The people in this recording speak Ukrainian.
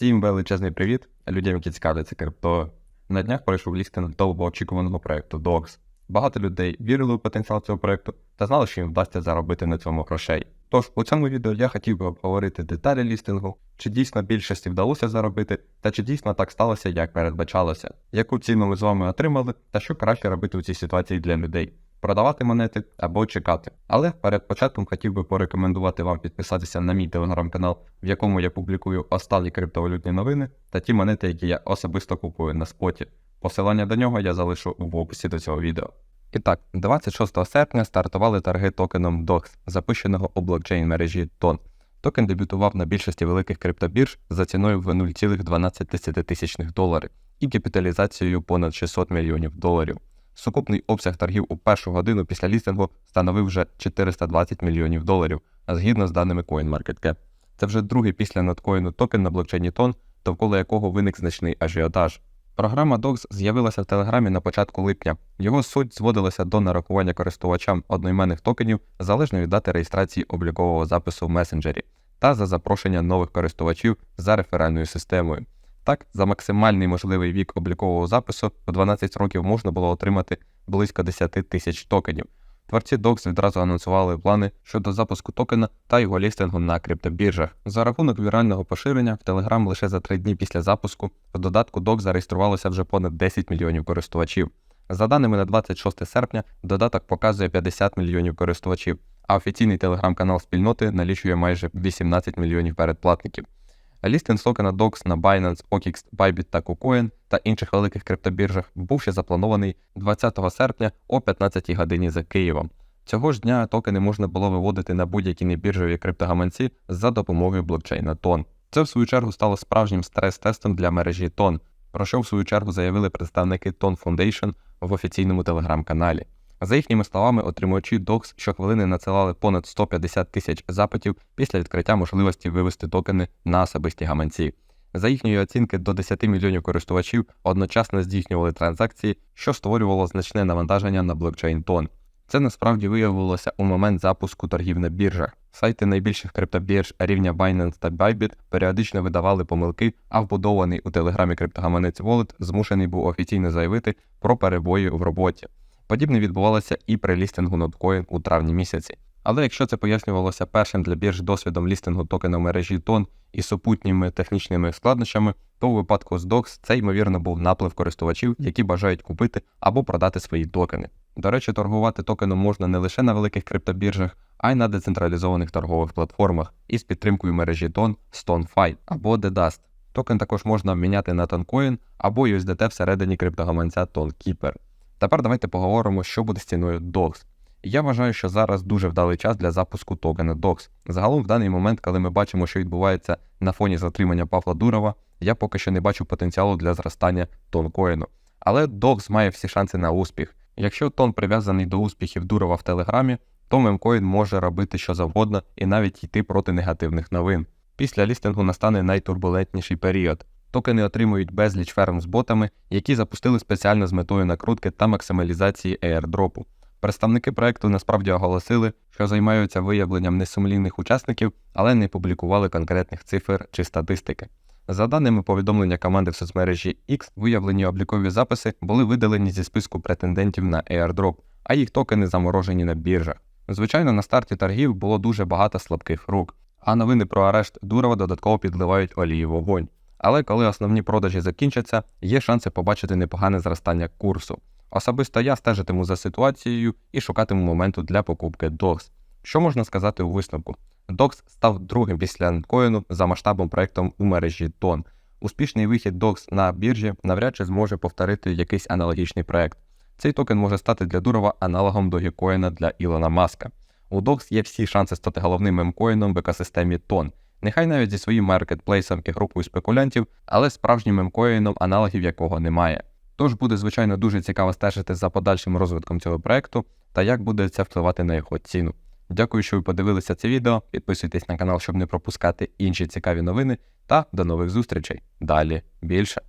Всім величезний привіт людям, які цікавляться крипто. На днях пройшов лістинг довгоочікуваного проекту DOX. Багато людей вірили у потенціал цього проекту та знали, що їм вдасться заробити на цьому грошей. Тож у цьому відео я хотів би обговорити деталі лістингу, чи дійсно більшості вдалося заробити, та чи дійсно так сталося, як передбачалося, яку ціну ми з вами отримали, та що краще робити у цій ситуації для людей. Продавати монети або чекати. Але перед початком хотів би порекомендувати вам підписатися на мій телеграм-канал, в якому я публікую останні криптовалютні новини та ті монети, які я особисто купую на споті. Посилання до нього я залишу в описі до цього відео. І так, 26 серпня стартували торги токеном DOX, запущеного у блокчейн мережі TON. Токен дебютував на більшості великих криптобірж за ціною в 0,12 доларів і капіталізацією понад 600 мільйонів доларів. Сукупний обсяг торгів у першу годину після лістингу становив вже 420 мільйонів доларів, згідно з даними CoinMarketCap. Це вже другий після ноткоїну токен на блокчейні TON, довкола якого виник значний ажіотаж. Програма DOX з'явилася в Телеграмі на початку липня. Його суть зводилася до нарахування користувачам одноіменних токенів залежно від дати реєстрації облікового запису в месенджері та за запрошення нових користувачів за реферальною системою. Так, за максимальний можливий вік облікового запису в 12 років можна було отримати близько 10 тисяч токенів. Творці DOX відразу анонсували плани щодо запуску токена та його лістингу на криптобіржах. За рахунок вірального поширення в Telegram лише за три дні після запуску в додатку DOX зареєструвалося вже понад 10 мільйонів користувачів. За даними на 26 серпня, додаток показує 50 мільйонів користувачів, а офіційний телеграм-канал спільноти налічує майже 18 мільйонів передплатників. Лістинг токена DOX на Binance, OKX, Bybit та KuCoin та інших великих криптобіржах був ще запланований 20 серпня о 15 годині за Києвом. Цього ж дня токени можна було виводити на будь-які небіржові криптогаманці за допомогою блокчейна TON. Це в свою чергу стало справжнім стрес-тестом для мережі TON, про що в свою чергу заявили представники TON Foundation в офіційному телеграм-каналі. За їхніми словами, отримувачі DOX щохвилини надсилали понад 150 тисяч запитів після відкриття можливості вивести токени на особисті гаманці. За їхньої оцінки, до 10 мільйонів користувачів одночасно здійснювали транзакції, що створювало значне навантаження на блокчейн TON. Це насправді виявилося у момент запуску торгів на біржах. Сайти найбільших криптобірж рівня Binance та Bybit періодично видавали помилки, а вбудований у телеграмі криптогаманець Wallet змушений був офіційно заявити про перебої в роботі. Подібне відбувалося і при лістингу ноткоін у травні місяці. Але якщо це пояснювалося першим для бірж досвідом лістингу токена в мережі TON і супутніми технічними складнощами, то у випадку з DOX це ймовірно був наплив користувачів, які бажають купити або продати свої токени. До речі, торгувати токеном можна не лише на великих криптобіржах, а й на децентралізованих торгових платформах із підтримкою мережі TON, StoneFi або TheDust. Токен також можна обміняти на TonCoin або USDT всередині криптогаманця TonKeeper. Тепер давайте поговоримо, що буде з ціною DOX. Я вважаю, що зараз дуже вдалий час для запуску токена DOX. Загалом, в даний момент, коли ми бачимо, що відбувається на фоні затримання Павла Дурова, я поки що не бачу потенціалу для зростання тонкоїну. Але DOX має всі шанси на успіх. Якщо тон прив'язаний до успіхів Дурова в Телеграмі, то мемкоін може робити що завгодно і навіть йти проти негативних новин. Після лістингу настане найтурбулентніший період. Токени отримують безліч ферм з ботами, які запустили спеціально з метою накрутки та максималізації airdropу. Представники проекту насправді оголосили, що займаються виявленням несумлінних учасників, але не публікували конкретних цифр чи статистики. За даними повідомлення команди в соцмережі X, виявлені облікові записи були видалені зі списку претендентів на airdrop, а їх токени заморожені на біржах. Звичайно, на старті торгів було дуже багато слабких рук, а новини про арешт Дурова додатково підливають олії вогонь. Але коли основні продажі закінчаться, є шанси побачити непогане зростання курсу. Особисто я стежитиму за ситуацією і шукатиму моменту для покупки DOX. Що можна сказати у висновку? DOX став другим після ноткоїну за масштабом проектом у мережі TON. Успішний вихід DOX на біржі навряд чи зможе повторити якийсь аналогічний проект. Цей токен може стати для Дурова аналогом Dogecoin для Ілона Маска. У DOX є всі шанси стати головним мемкоїном в екосистемі TON. Нехай навіть зі своїм маркетплейсом і групою спекулянтів, але справжнім мемкоїном аналогів якого немає. Тож буде, звичайно, дуже цікаво стежити за подальшим розвитком цього проекту та як буде це впливати на його ціну. Дякую, що ви подивилися це відео. Підписуйтесь на канал, щоб не пропускати інші цікаві новини. Та до нових зустрічей. Далі більше.